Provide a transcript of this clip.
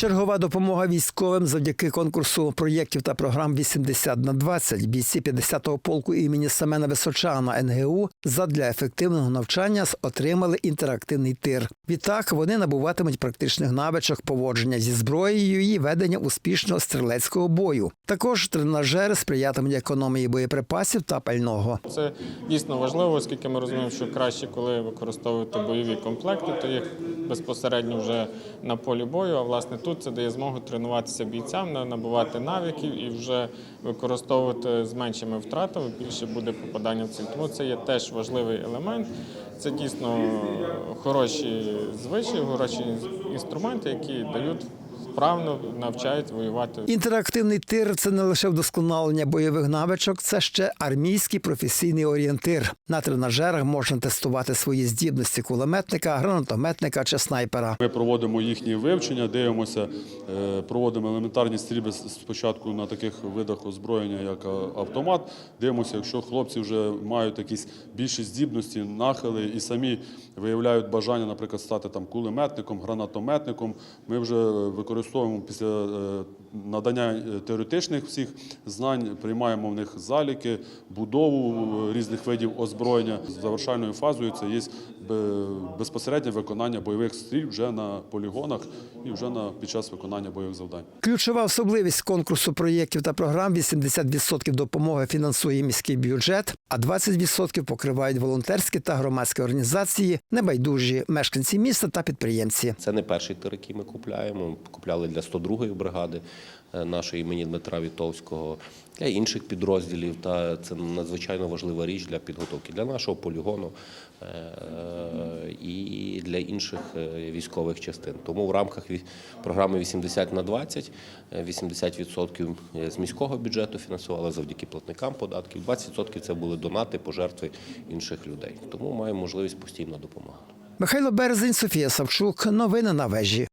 Чергова допомога військовим завдяки конкурсу проєктів та програм 80 на 20 бійці 50-го полку імені Семена Височана НГУ задля ефективного навчання отримали інтерактивний тир. Відтак вони набуватимуть практичних навичок поводження зі зброєю і ведення успішного стрілецького бою. Також тренажери сприятимуть економії боєприпасів та пального. Це дійсно важливо, оскільки ми розуміємо, що краще, коли використовувати бойові комплекти, то їх безпосередньо вже на полі бою. А власне тут це дає змогу тренуватися бійцям, на- набувати навиків і вже використовувати з меншими втратами. Більше буде попадання в ціль. Тому це є теж важливий елемент. Це дійсно хороші звичаї, хороші інструменти, які дають вправно навчають воювати. Інтерактивний тир це не лише вдосконалення бойових навичок, це ще армійський професійний орієнтир. На тренажерах можна тестувати свої здібності кулеметника, гранатометника чи снайпера. Ми проводимо їхні вивчення, дивимося, е, проводимо елементарні стрільби спочатку на таких видах озброєння, як автомат. Дивимося, якщо хлопці вже мають якісь більші здібності, нахили і самі виявляють бажання, наприклад, стати там кулеметником, гранатометником. Ми вже використовуємо після е, надання е, теоретичних всіх знань, приймаємо в них заліки, будову е, різних видів озброєння. Завершальною фазою це є безпосереднє виконання бойових стріль вже на полігонах і вже на під час виконання бойових завдань. Ключова особливість конкурсу проєктів та програм 80% допомоги фінансує міський бюджет, а 20% покривають волонтерські та громадські організації, небайдужі мешканці міста та підприємці. Це не перший тир, який ми купляємо. Купляли для 102-ї бригади е, нашої імені Дмитра Вітовського, для інших підрозділів. Та це надзвичайно важлива річ для підготовки для нашого полігону е, і для інших е, військових частин. Тому в рамках програми 80 на 20 е, 80% з міського бюджету фінансували завдяки платникам податків. 20% це були донати, пожертви інших людей. Тому маємо можливість постійно допомагати. Михайло Березень, Софія Савчук. Новини на вежі.